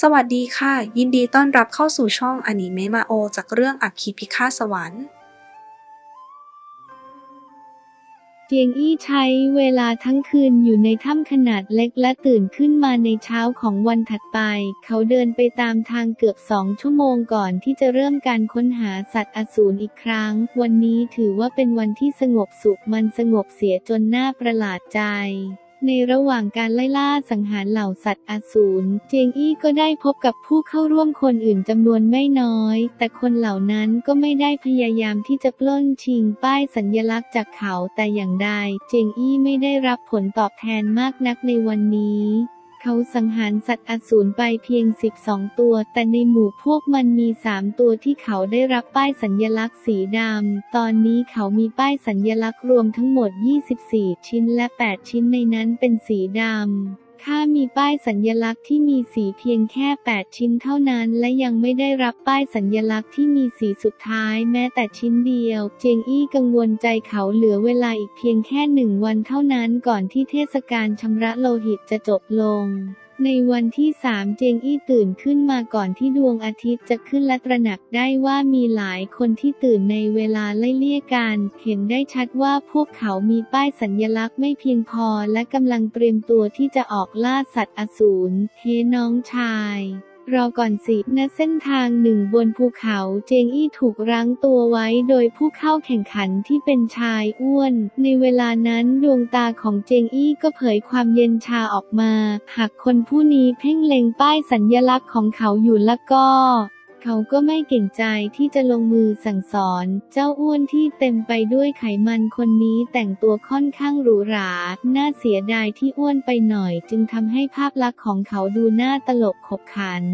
สวัสดีค่ะ ยินดีต้อนรับเข้าสู่ช่องอนิเมะมาโอ จากเรื่องอัคคีพิฆาตสวรรค์เจียงอี้ใช้เวลาทั้งคืนอยู่ในถ้ำขนาดเล็กและตื่นขึ้นมาในเช้าของวันถัดไป เขาเดินไปตามทางเกือบสองชั่วโมงก่อนที่จะเริ่มการค้นหาสัตว์อสูรอีกครั้ง วันนี้ถือว่าเป็นวันที่สงบสุขมันสงบเสียจนน่าประหลาดใจ ในระหว่างการไล่ล่าสังหารเหล่าสัตว์อสูร เจียงอี้ก็ได้พบกับผู้เข้าร่วมคนอื่นจำนวนไม่น้อย แต่คนเหล่านั้นก็ไม่ได้พยายามที่จะปล้นชิงป้ายสัญลักษณ์จากเขาแต่อย่างใด เจียงอี้ไม่ได้รับผลตอบแทนมากนักในวันนี้ เขาสังหารสัตว์อสูรไปเพียง 12 ตัว แต่ในหมู่พวกมันมี 3 ตัวที่เขาได้รับป้ายสัญลักษณ์สีดำ ตอนนี้เขามีป้ายสัญลักษณ์รวมทั้งหมด 24 ชิ้นและ 8 ชิ้นในนั้นเป็นสีดำ ถ้ามีป้ายสัญลักษณ์ที่มีสีเพียงแค่ 8 ชิ้นเท่านั้น และยังไม่ได้รับป้ายสัญลักษณ์ที่มีสีสุดท้ายแม้แต่ชิ้นเดียว เจียงอี้กังวลใจเขาเหลือเวลาอีกเพียงแค่หนึ่งวันเท่านั้นก่อนที่เทศกาลชำระโลหิตจะจบลง ในวันที่สามเจงอี้ตื่นขึ้นมาก่อนที่ดวงอาทิตย์จะขึ้นและตระหนักได้ว่ามีหลายคนที่ตื่นในเวลาไล่เลี่ยกัน เห็นได้ชัดว่าพวกเขามีป้ายสัญญลักษณ์ไม่เพียงพอและกำลังเตรียมตัวที่จะออกล่าสัตว์อสูรเฮน้องชาย รอก่อนสิณเส้นทางหนึ่งบนภูเขาเจงอี้ถูกรั้งตัวไว้โดยผู้เข้าแข่งขันที่เป็นชายอ้วน ในเวลานั้นดวงตาของเจงอี้ก็เผยความเย็นชาออกมา หากคนผู้นี้เพ่งเล็งป้ายสัญญลักษณ์ของเขาอยู่แล้วก็ เขาก็ไม่เก่งใจที่จะลงมือสั่งสอน เจ้าอ้วนที่เต็มไปด้วยไขมันคนนี้แต่งตัวค่อนข้างหรูหรา น่าเสียดายที่อ้วนไปหน่อย จึงทำให้ภาพลักษณ์ของเขาดูน่าตลกขบขัน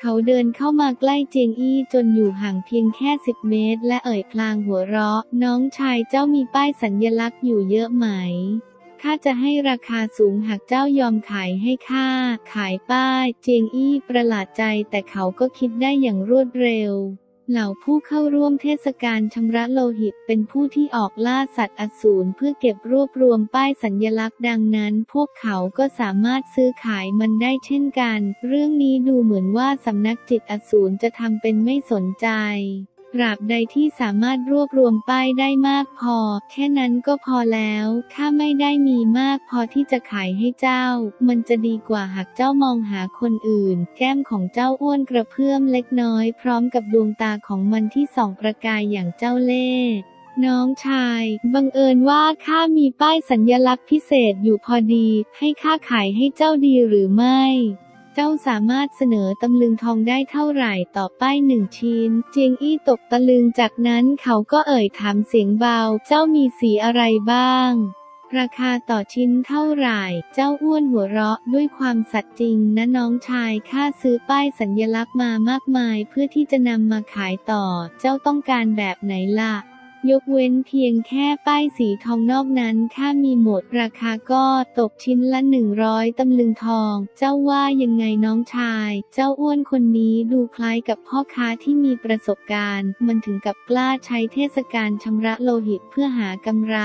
เขาเดินเข้ามาใกล้เจียงอี้จนอยู่ห่างเพียงแค่สิบเมตร และเอ่ยพลางหัวเราะ น้องชายเจ้ามีป้ายสัญญลักษณ์อยู่เยอะไหม ข้าจะให้ราคาสูงหากเจ้ายอมขายให้ข้า ขายป้าย เจียงอี้ประหลาดใจแต่เขาก็คิดได้อย่างรวดเร็ว เหล่าผู้เข้าร่วมเทศกาลชำระโลหิตเป็นผู้ที่ออกล่าสัตว์อสูรเพื่อเก็บรวบรวมป้ายสัญญลักษณ์ดังนั้น พวกเขาก็สามารถซื้อขายมันได้เช่นกัน เรื่องนี้ดูเหมือนว่าสำนักจิตอสูรจะทำเป็นไม่สนใจ ตราบใดที่สามารถรวบรวมป้ายได้มากพอ แค่นั้นก็พอแล้ว ถ้าไม่ได้มีมากพอที่จะขายให้เจ้า มันจะดีกว่าหากเจ้ามองหาคนอื่น แก้มของเจ้าอ้วนกระเพื่อมเล็กน้อย พร้อมกับดวงตาของมันที่ส่องประกายอย่างเจ้าเล่ห์น้องชาย บังเอิญว่าข้ามีป้ายสัญญลักษณ์พิเศษอยู่พอดี ให้ข้าขายให้เจ้าดีหรือไม่ เจ้าสามารถเสนอตำลึงทองได้เท่าไหร่ต่อป้ายหนึ่งชิ้น เจียงอี้ตกตะลึงจากนั้นเขาก็เอ่ยถามเสียงเบา เจ้ามีสีอะไรบ้าง ราคาต่อชิ้นเท่าไหร่ เจ้าอ้วนหัวเราะด้วยความสัตย์จริงนะน้องชายข้าซื้อป้ายสัญญลักษณ์มามากมาย เพื่อที่จะนำมาขายต่อ เจ้าต้องการแบบไหนล่ะ ยกเว้นเพียงแค่ป้ายสีทองนอกนั้นถ้ามีหมดราคาก็ตกชิ้นละหนึ่งร้อยตำลึงทอง เจ้าว่ายังไงน้องชาย เจ้าอ้วนคนนี้ดูคล้ายกับพ่อค้าที่มีประสบการณ์ มันถึงกับกล้าใช้เทศกาลชำระโลหิตเพื่อหากำไร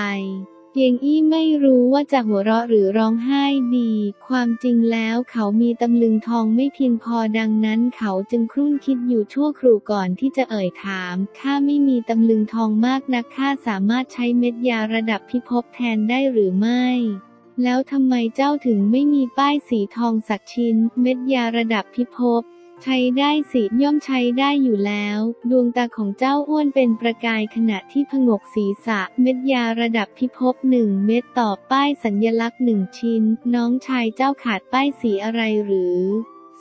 ยงอี้ไม่รู้ว่าจะหัวเราะหรือร้องไห้ดี ความจริงแล้วเขามีตำลึงทองไม่เพียงพอดังนั้น เขาจึงครุ่นคิดอยู่ชั่วครู่ก่อนที่จะเอ่ยถาม ข้าไม่มีตำลึงทองมากนักข้าสามารถใช้เม็ดยาระดับพิภพแทนได้หรือไม่แล้วทำไมเจ้าถึงไม่มีป้ายสีทองสักชิ้น เม็ดยาระดับพิภพ ใช้ได้สิย่อมใช้ได้อยู่แล้ว ดวงตาของเจ้าอ้วนเป็นประกายขณะที่ผงกศีรษะ เม็ดยาระดับพิภพหนึ่งเม็ดต่อป้ายสัญญลักษณ์หนึ่งชิ้น น้องชายเจ้าขาดป้ายสีอะไรหรือ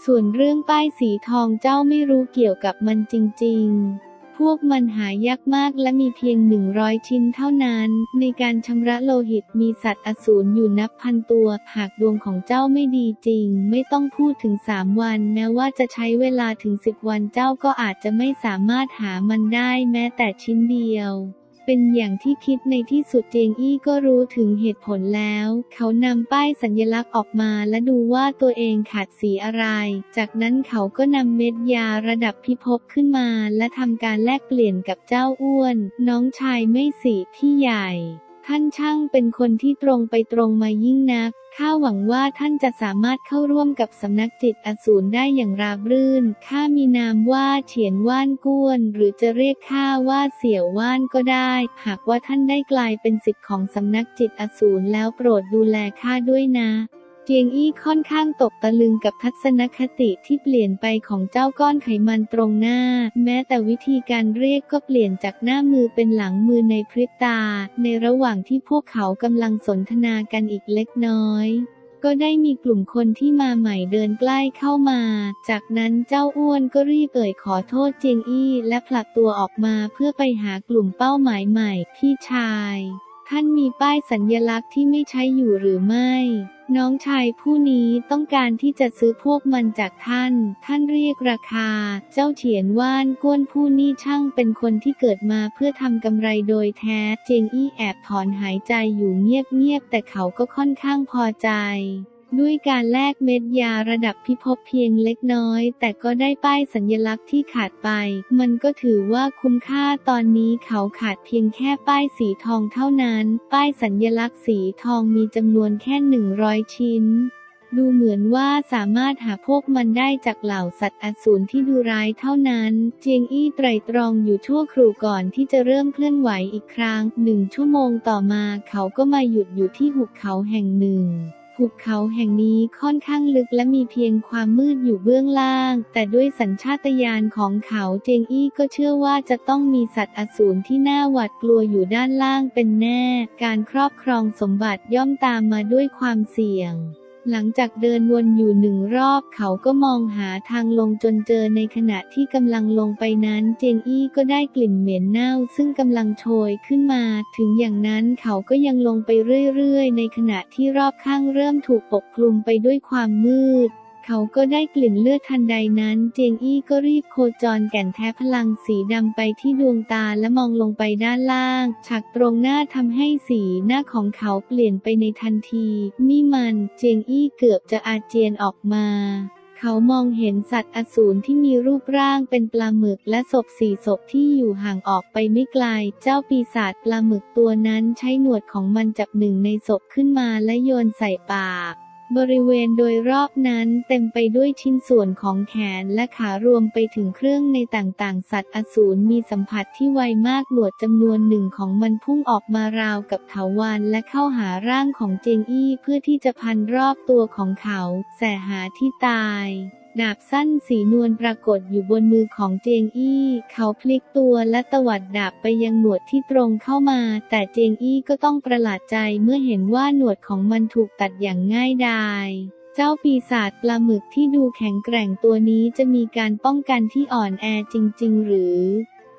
ส่วนเรื่องป้ายสีทองเจ้าไม่รู้เกี่ยวกับมันจริง ๆ พวกมันหายากมากและมีเพียง 100 ชิ้นเท่านั้น ในการชำระโลหิตมีสัตว์อสูรอยู่นับพันตัว หากดวงของเจ้าไม่ดีจริง ไม่ต้องพูดถึง 3 วัน แม้ว่าจะใช้เวลาถึง 10 วันเจ้าก็อาจจะไม่สามารถหามันได้แม้แต่ชิ้นเดียว เป็นอย่างที่คิดในที่สุดเจงอี้ก็รู้ถึงเหตุผลแล้ว เขานำป้ายสัญลักษณ์ออกมาและดูว่าตัวเองขาดสีอะไร จากนั้นเขาก็นำเม็ดยาระดับพิภพขึ้นมา และทำการแลกเปลี่ยนกับเจ้าอ้วน น้องชายไม่สีพี่ใหญ่ ท่านช่างเป็นคนที่ตรงไปตรงมายิ่งนัก ข้าหวังว่าท่านจะสามารถเข้าร่วมกับสำนักจิตอสูรได้อย่างราบรื่น ข้ามีนามว่าเฉียนว่านก้วน หรือจะเรียกข้าว่าเสี่ยวว่านก็ได้ หากว่าท่านได้กลายเป็นสิทธิ์ของสำนักจิตอสูรแล้วโปรดดูแลข้าด้วยนะ เจียงอี้ค่อนข้างตกตะลึงกับทัศนคติที่เปลี่ยนไปของเจ้าก้อนไขมันตรงหน้า แม้แต่วิธีการเรียกก็เปลี่ยนจากหน้ามือเป็นหลังมือในพริบตา ในระหว่างที่พวกเขากำลังสนทนากันอีกเล็กน้อยก็ได้มีกลุ่มคนที่มาใหม่เดินใกล้เข้ามา จากนั้นเจ้าอ้วนก็รีบเอ่ยขอโทษเจียงอี้และผลักตัวออกมาเพื่อไปหากลุ่มเป้าหมายใหม่ พี่ชาย ท่านมีป้ายสัญญลักษณ์ที่ไม่ใช้อยู่หรือไม่ น้องชายผู้นี้ต้องการที่จะซื้อพวกมันจากท่าน ท่านเรียกราคา เจ้าเฉียนว่านก้วนผู้นี้ช่างเป็นคนที่เกิดมาเพื่อทำกำไรโดยแท้ เจงอี้แอบถอนหายใจอยู่เงียบๆแต่เขาก็ค่อนข้างพอใจ ด้วยการแลกเม็ดยาระดับพิภพเพียงเล็กน้อย แต่ก็ได้ป้ายสัญลักษณ์ที่ขาดไป มันก็ถือว่าคุ้มค่าตอนนี้เขาขาดเพียงแค่ป้ายสีทองเท่านั้น ป้ายสัญลักษณ์สีทองมีจำนวนแค่หนึ่งร้อยชิ้นดูเหมือนว่าสามารถหาพวกมันได้จากเหล่าสัตว์อสูรที่ดูร้ายเท่านั้น เจียงอี้ไตรตรองอยู่ชั่วครู่ก่อนที่จะเริ่มเคลื่อนไหวอีกครั้งหนึ่งชั่วโมงต่อมาเขาก็มาหยุดอยู่ที่หุบเขาแห่งหนึ่ง หุบเขาแห่งนี้ค่อนข้างลึกและมีเพียงความมืดอยู่เบื้องล่าง แต่ด้วยสัญชาตญาณของเขาเจงอี้ก็เชื่อว่าจะต้องมีสัตว์อสูรที่น่าหวาดกลัวอยู่ด้านล่างเป็นแน่ การครอบครองสมบัติย่อมตามมาด้วยความเสี่ยง หลังจากเดินวนอยู่หนึ่งรอบเขาก็มองหาทางลงจนเจอในขณะที่กำลังลงไปนั้นเจงอี้ก็ได้กลิ่นเหม็นเน่าซึ่งกำลังโชยขึ้นมา ถึงอย่างนั้นเขาก็ยังลงไปเรื่อยๆ ในขณะที่รอบข้างเริ่มถูกปกคลุมไปด้วยความมืด เขาก็ได้กลิ่นเลือดทันใดนั้น เจงอี้ก็รีบโคจรแก่นแท้พลังสีดำไปที่ดวงตาและมองลงไปด้านล่าง ฉากตรงหน้าทำให้สีหน้าของเขาเปลี่ยนไปในทันที นี่มันเจงอี้เกือบจะอาเจียนออกมาเขามองเห็นสัตว์อสูรที่มีรูปร่างเป็นปลาหมึกและศพสี่ศพที่อยู่ห่างออกไปไม่ไกล เจ้าปีศาจปลาหมึกตัวนั้นใช้หนวดของมันจับหนึ่งในศพขึ้นมาและโยนใส่ปาก บริเวณโดยรอบนั้นเต็มไปด้วยชิ้นส่วนของแขนและขารวมไปถึงเครื่องในต่างๆ สัตว์อสูรมีสัมผัสที่ไวมากหนวดจำนวนหนึ่งของมันพุ่งออกมาราวกับเถาวันและเข้าหาร่างของเจงอี้เพื่อที่จะพันรอบตัวของเขา แสหาที่ตาย ดาบสั้นสีนวลปรากฏอยู่บนมือของเจงอี้ เขาพลิกตัวและตวัดดาบไปยังหนวดที่ตรงเข้ามา แต่เจงอี้ก็ต้องประหลาดใจเมื่อเห็นว่าหนวดของมันถูกตัดอย่างง่ายดายเจ้าปีศาจปลาหมึกที่ดูแข็งแกร่งตัวนี้จะมีการป้องกันที่อ่อนแอจริง ๆ หรือ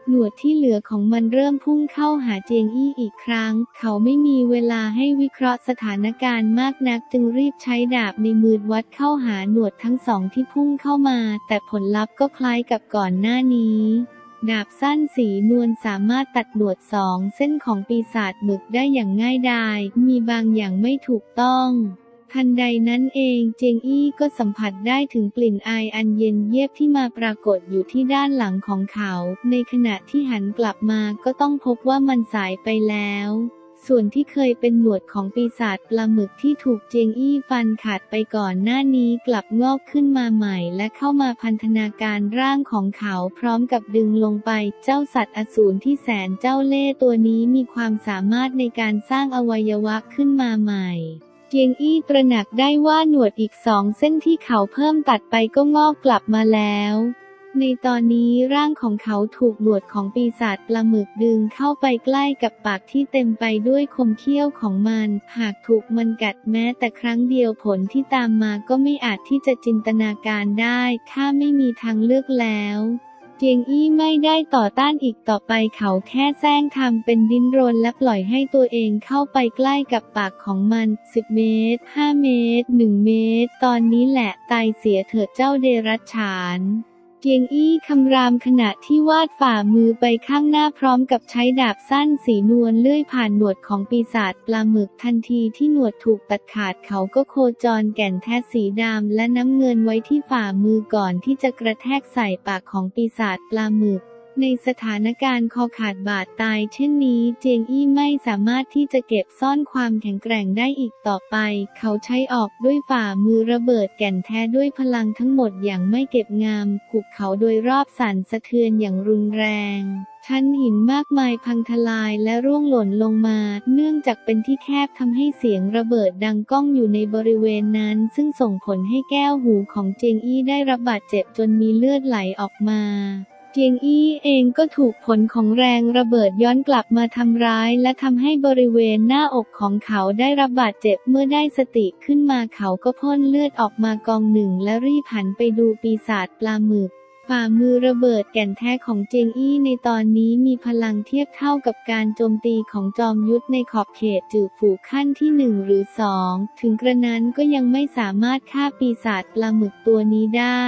หนวดที่เหลือของมันเริ่มพุ่งเข้าหาเจียงอี้อีกครั้ง เขาไม่มีเวลาให้วิเคราะห์สถานการณ์มากนักจึงรีบใช้ดาบในมือวัดเข้าหาหนวดทั้งสองที่พุ่งเข้ามา แต่ผลลัพธ์ก็คล้ายกับก่อนหน้านี้ดาบสั้นสีนวลสามารถตัดหนวดสองเส้นของปีศาจหมึกได้อย่างง่ายดาย มีบางอย่างไม่ถูกต้อง ทันใดนั้นเองเจียงอี้ก็สัมผัสได้ถึงกลิ่นอายอันเย็นเยียบที่มาปรากฏอยู่ที่ด้านหลังของเขา ในขณะที่หันกลับมาก็ต้องพบว่ามันสายไปแล้ว ส่วนที่เคยเป็นหนวดของปีศาจปลาหมึกที่ถูกเจียงอี้ฟันขาดไปก่อนหน้านี้กลับงอกขึ้นมาใหม่ และเข้ามาพันธนาการร่างของเขาพร้อมกับดึงลงไป เจ้าสัตว์อสูรที่แสนเจ้าเล่ห์ตัวนี้มีความสามารถในการสร้างอวัยวะขึ้นมาใหม่ เจียงอี้ตระหนักได้ว่าหนวดอีกสองเส้นที่เขาเพิ่มตัดไปก็งอกกลับมาแล้ว ในตอนนี้ร่างของเขาถูกหนวดของปีศาจปลาหมึกดึงเข้าไปใกล้กับปากที่เต็มไปด้วยคมเขี้ยวของมัน หากถูกมันกัดแม้แต่ครั้งเดียวผลที่ตามมาก็ไม่อาจที่จะจินตนาการได้ข้าไม่มีทางเลือกแล้ว เจียงอี้ไม่ได้ต่อต้านอีกต่อไปเขาแค่แซงทำเป็นดิ้นรนและปล่อยให้ตัวเองเข้าไปใกล้กับปากของมัน 10 เมตร 5 เมตร 1 เมตร ตอนนี้แหละตายเสียเถิดเจ้าเดรัจฉาน เจียงอี้คำรามขณะที่วาดฝ่ามือไปข้างหน้าพร้อมกับใช้ดาบสั้นสีนวลเลื่อยผ่านหนวดของปีศาจปลาหมึกทันทีที่หนวดถูกตัดขาดเขาก็โคจรแก่นแท้สีดำและน้ำเงินไว้ที่ฝ่ามือก่อนที่จะกระแทกใส่ปากของปีศาจปลาหมึก ในสถานการณ์คอขาดบาดตายเช่นนี้ เจียงอี้ไม่สามารถที่จะเก็บซ่อนความแข็งแกร่งได้อีกต่อไป เขาใช้ออกด้วยฝ่ามือระเบิดแก่นแท้ด้วยพลังทั้งหมดอย่างไม่เก็บงามหุบเขาโดยรอบสั่นสะเทือนอย่างรุนแรงชั้นหินมากมายพังทลายและร่วงหล่นลงมา เนื่องจากเป็นที่แคบทำให้เสียงระเบิดดังก้องอยู่ในบริเวณนั้น ซึ่งส่งผลให้แก้วหูของเจียงอี้ได้รับบาดเจ็บจนมีเลือดไหลออกมา เจียงอี้เองก็ถูกผลของแรงระเบิดย้อนกลับมาทำร้าย และทำให้บริเวณหน้าอกของเขาได้รับบาดเจ็บเมื่อได้สติขึ้นมาเขาก็พ่นเลือดออกมากองหนึ่งและรีบหันไปดูปีศาจปลาหมึกฝ่ามือระเบิดแก่นแท้ของเจียงอี้ในตอนนี้มีพลังเทียบเท่ากับการโจมตีของจอมยุทธในขอบเขตจือฝูขั้นที่หนึ่งหรือสองถึงกระนั้นก็ยังไม่สามารถฆ่าปีศาจปลาหมึกตัวนี้ได้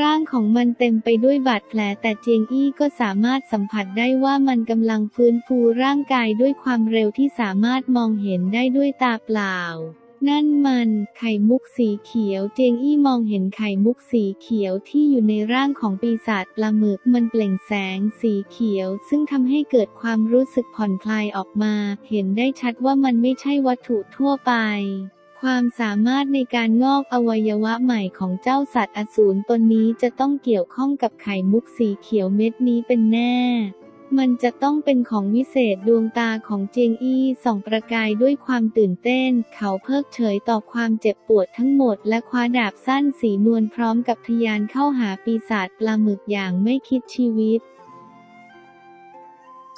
ร่างของมันเต็มไปด้วยบาดแผลแต่เจียงอี้ก็สามารถสัมผัสได้ว่ามันกำลังฟื้นฟูร่างกายด้วยความเร็วที่สามารถมองเห็นได้ด้วยตาเปล่า นั่นมันไข่มุกสีเขียว เจียงอี้มองเห็นไข่มุกสีเขียวที่อยู่ในร่างของปีศาจปลาหมึกมันเปล่งแสงสีเขียว ซึ่งทำให้เกิดความรู้สึกผ่อนคลายออกมา เห็นได้ชัดว่ามันไม่ใช่วัตถุทั่วไป ความสามารถในการงอกอวัยวะใหม่ของเจ้าสัตว์อสูรตนนี้จะต้องเกี่ยวข้องกับไข่มุกสีเขียวเม็ดนี้เป็นแน่ มันจะต้องเป็นของวิเศษดวงตาของเจียงอี้ส่องประกายด้วยความตื่นเต้น เขาเพิกเฉยต่อความเจ็บปวดทั้งหมด และคว้าดาบสั้นสีนวลพร้อมกับทยานเข้าหาปีศาจปลาหมึกอย่างไม่คิดชีวิต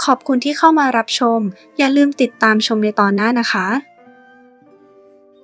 ขอบคุณที่เข้ามารับชม อย่าลืมติดตามชมในตอนหน้านะคะ